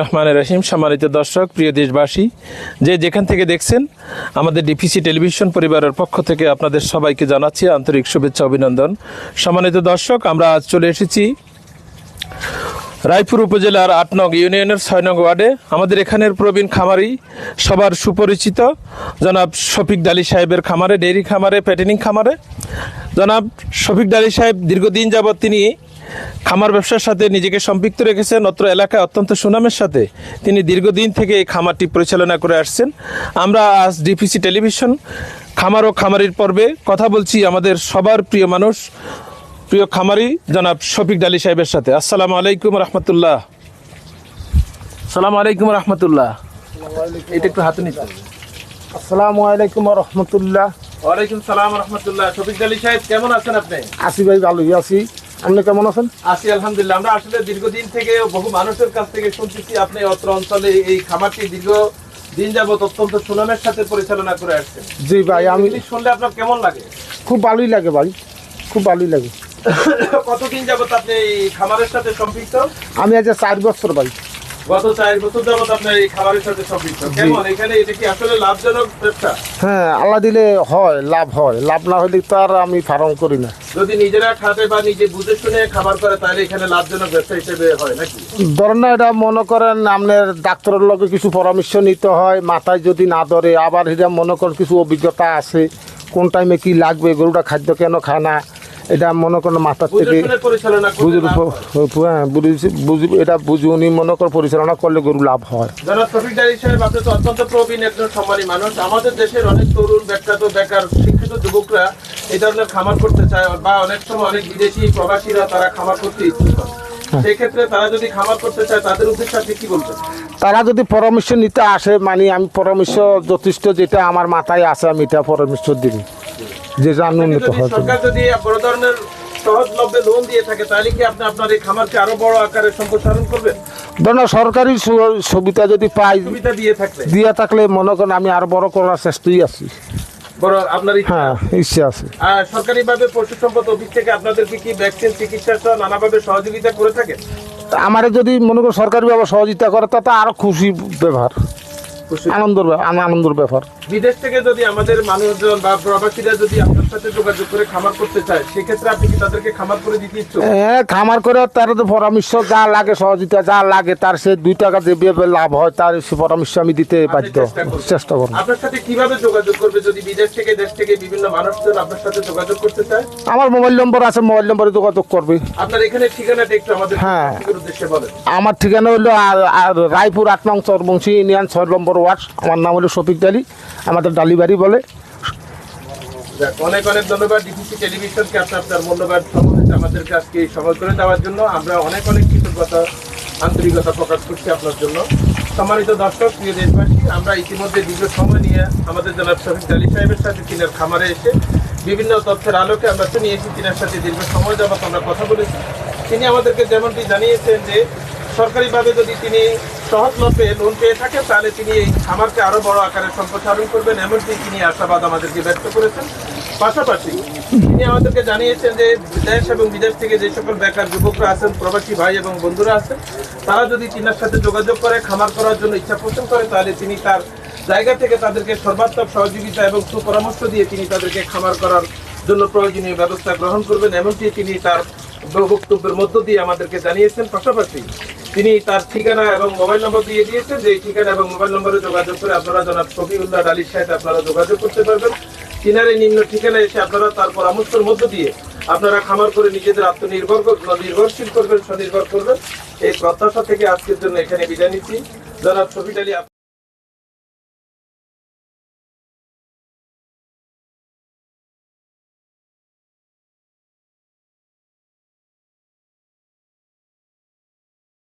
রহমান রহিম, সম্মানিত দর্শক, প্রিয় দেশবাসী, যে যেখান থেকে দেখছেন, আমাদের ডিপিসি টেলিভিশন পরিবারের পক্ষ থেকে আপনাদের সবাইকে জানাচ্ছি আন্তরিক শুভেচ্ছা, অভিনন্দন। সম্মানিত দর্শক, আমরা আজ চলে এসেছি রায়পুর উপজেলার আট নং ইউনিয়নের ছয় নং ওয়ার্ডে। আমাদের এখানের প্রবীণ খামারি সবার সুপরিচিত, জনাব শফিক ডালি সাহেবের খামারে, ডেইরি খামারে, প্যাটেনিং খামারে। জনাব শফিক ডালি সাহেব, দীর্ঘদিন যাবৎ তিনি খামার ব্যবসার সাথে নিজেকে সম্পৃক্ত রেখেছেন অত্র এলাকায় অত্যন্ত সুনামের সাথে তিনি দীর্ঘদিন থেকে এই খামারটি পরিচালনা করে আসছেন। আমরা আজ ডিপিসি টেলিভিশন খামার ও খামারির পর্বে কথা বলছি আমাদের সবার প্রিয় মানুষ প্রিয় খামারি জনাব শফিক ডালি সাহেবের সাথে। আসসালামু আলাইকুম রহমতুল্লাহ। সালাম আলাইকুম রহমতুল্লাহ। এটা একটু হাতে নিতে। আসসালামু আলাইকুম রহমতুল্লাহ। ওয়ালাইকুম সালাম রহমতুল্লাহ। শফিক ডালি সাহেব কেমন আছেন আপনি? আসি ভাই ভালোই আছি। আপনি কেমন আছেন? আছি আলহামদুলিল্লাহ। আমরা আসলে দীর্ঘদিন থেকে বহু মানুষের কাছ থেকে শুনতেছি আপনি অত্র অঞ্চলে এই খামারটি দীর্ঘ দিন যাবত অত্যন্ত সুনামের সাথে পরিচালনা করে আসছেন। জি ভাই আমি শুনলে আপনার কেমন লাগে? খুব ভালোই লাগে ভাই খুব ভালোই লাগে। কতদিন যাবত আপনি এই খামারের সাথে সম্পৃক্ত? আমি আজ চার বছর ভাই। গত চার বছর যাবত আপনার এই খামারের সাথে সম্পৃক্ত কেমন? এখানে এটা কি আসলে লাভজনক ব্যবসা? হ্যাঁ আল্লাহ দিলে হয় লাভ হয়। লাভ না হলে তো আর আমি ফার্ম করি না। যদি নিজেরা খাতে বা নিজে বুঝে শুনে খাবার করে তাহলে এখানে লাভজনক ব্যবসা হিসেবে হয় নাকি? ধরেন না এটা মনে করেন আপনার ডাক্তারের লগে কিছু পরামর্শ নিতে হয় মাথায় যদি না ধরে আবার এটা মনে করেন কিছু অভিজ্ঞতা আছে কোন টাইমে কি লাগবে গরুটা খাদ্য কেন খায় না এটা মনে করেন মাথার থেকে শুনে পরিচালনা বুঝে করতে লাভ হয়। বুঝি- বুঝি এটা বুঝি উনি মনে কর পরিচালনা করলে গরু লাভ হয়। জনাব শফিক ডালি সাহেব আপনি তো অত্যন্ত প্রবীণ একজন সম্মানী মানুষ। আমাদের দেশের অনেক তরুণ ব্যক্তিগত বেকার শিক্ষিত যুবকরা এই ধরনের খামার করতে চায় বা অনেক সময় অনেক বিদেশি প্রবাসীরা তারা খামার করতে ইচ্ছুক। হয়। সেক্ষেত্রে তারা যদি খামার করতে চায় তাদের উদ্দেশ্যে আপনি কি বলবেন? তারা যদি পরামর্শ নিতে আসে মানে আমি পরামর্শ যথেষ্ট যেটা আমার মাথায় আছে আমি এটা পরামর্শ দিব। যে যদি উন্নত হয় সরকার যদি বড় ধরনের সহজলভ্যে লোন দিয়ে থাকে তাহলে কি আপনি আপনার এই খামারকে আরও বড় আকারে সম্প্রসারণ করবেন ধরুন সরকারি সুবিধা যদি পাই সুবিধা দিয়ে থাকলে? দিয়া থাকলে মনে করেন আমি আর বড় করার চেষ্টাই আছি। বড় আপনার হ্যাঁ ইচ্ছা আছে। আর সরকারিভাবে পশু সম্পদ অফিস থেকে আপনাদেরকে কি ভ্যাকসিন চিকিৎসা সহ নানাভাবে সহযোগিতা করে থাকে? আমারে যদি মনে করেন সরকারি ভাবে সহযোগিতা করে তা তো আরও খুশি ব্যবহার। আনন্দের ব্যাপার আনন্দের ব্যাপার। বিদেশ থেকে যদি আমাদের মানুষজন বা প্রবাসীরা যদি আপনার সাথে যোগাযোগ করে খামার করতে চায় সেক্ষেত্রে আপনি কি তাদেরকে খামার করে দিতে ইচ্ছুক? হ্যাঁ খামার করে তার তো পরামর্শ যা লাগে সহযোগিতা যা লাগে তার সে দুই টাকা যেভাবে লাভ হয় তার সে পরামর্শ আমি দিতে বাধ্য। চেষ্টা করব আপনার সাথে কীভাবে যোগাযোগ করবে যদি বিদেশ থেকে দেশ থেকে বিভিন্ন মানুষজন আপনার সাথে যোগাযোগ করতে চায়? আমার মোবাইল নম্বর আছে মোবাইল নম্বরে যোগাযোগ করবে। আপনার এখানে ঠিকানাটা একটু আমাদের হ্যাঁ। আমার ঠিকানা হলো আর- আর রায়পুর আট নং চরবংশী ইউনিয়ন ছয় নম্বর ওয়ার্ড, আমার নাম হলো শফিক ডালি আমাদের ডালি বাড়ি বলে অনেক অনেক ধন্যবাদ ডিপিসি টেলিভিশনকে আপনি আপনার মূল্যবান আজকে এই সময় করে দেওয়ার জন্য। আমরা অনেক অনেক কৃতজ্ঞতা, আন্তরিকতা প্রকাশ করছি আপনার জন্য। সম্মানিত দর্শক, প্রিয় দেশবাসী, আমরা ইতিমধ্যে দীর্ঘ সময় নিয়ে আমাদের জনাব শফিক আলী সাহেবের সাথে তিনার খামারে এসে বিভিন্ন তথ্যের আলোকে আমরা শুনিয়েছি তিনার সাথে দীর্ঘ সময় যাবত আমরা কথা বলেছি। তিনি আমাদেরকে যেমনটি জানিয়েছেন যে, সরকারিভাবে যদি তিনি সহজলভ্যে লোন পেয়ে থাকেন তাহলে তিনি এই খামারকে আরও বড় আকারে সম্প্রসারণ করবেন এমনকি তিনি আশাবাদ আমাদেরকে ব্যক্ত করেছেন। পাশাপাশি তিনি আমাদেরকে জানিয়েছেন যে দেশ এবং বিদেশ থেকে যে সকল বেকার যুবকরা আছেন, প্রবাসী ভাই এবং বন্ধুরা আছেন, তারা যদি তিনার সাথে যোগাযোগ করে, খামার করার জন্য ইচ্ছা পোষণ করে, তাহলে তিনি তার জায়গা থেকে তাদেরকে সর্বাত্মক সহযোগিতা এবং সুপরামর্শ দিয়ে তিনি তাদেরকে খামার করার জন্য প্রয়োজনীয় ব্যবস্থা গ্রহণ করবেন এমনকি তিনি তার বক্তব্যের মধ্য দিয়ে আমাদেরকে জানিয়েছেন। পাশাপাশি তিনি তার ঠিকানা এবং মোবাইল নম্বর দিয়ে দিয়েছেন। যে ঠিকানা এবং মোবাইল নম্বরে যোগাযোগ করে আপনারা জনাব শফিউল্লাহ আলীর সাথে আপনারা যোগাযোগ করতে পারবেন। কিনারে নিম্ন ঠিকানায় এসে আপনারা তার পরামর্শের মধ্য দিয়ে আপনারা খামার করে নিজেদের আত্মনির্ভর নির্ভরশীল করবেন, স্বনির্ভর করবেন। এই প্রত্যাশা থেকে আজকের জন্য এখানে বিদায় নিচ্ছি। জনাব শফিক আলী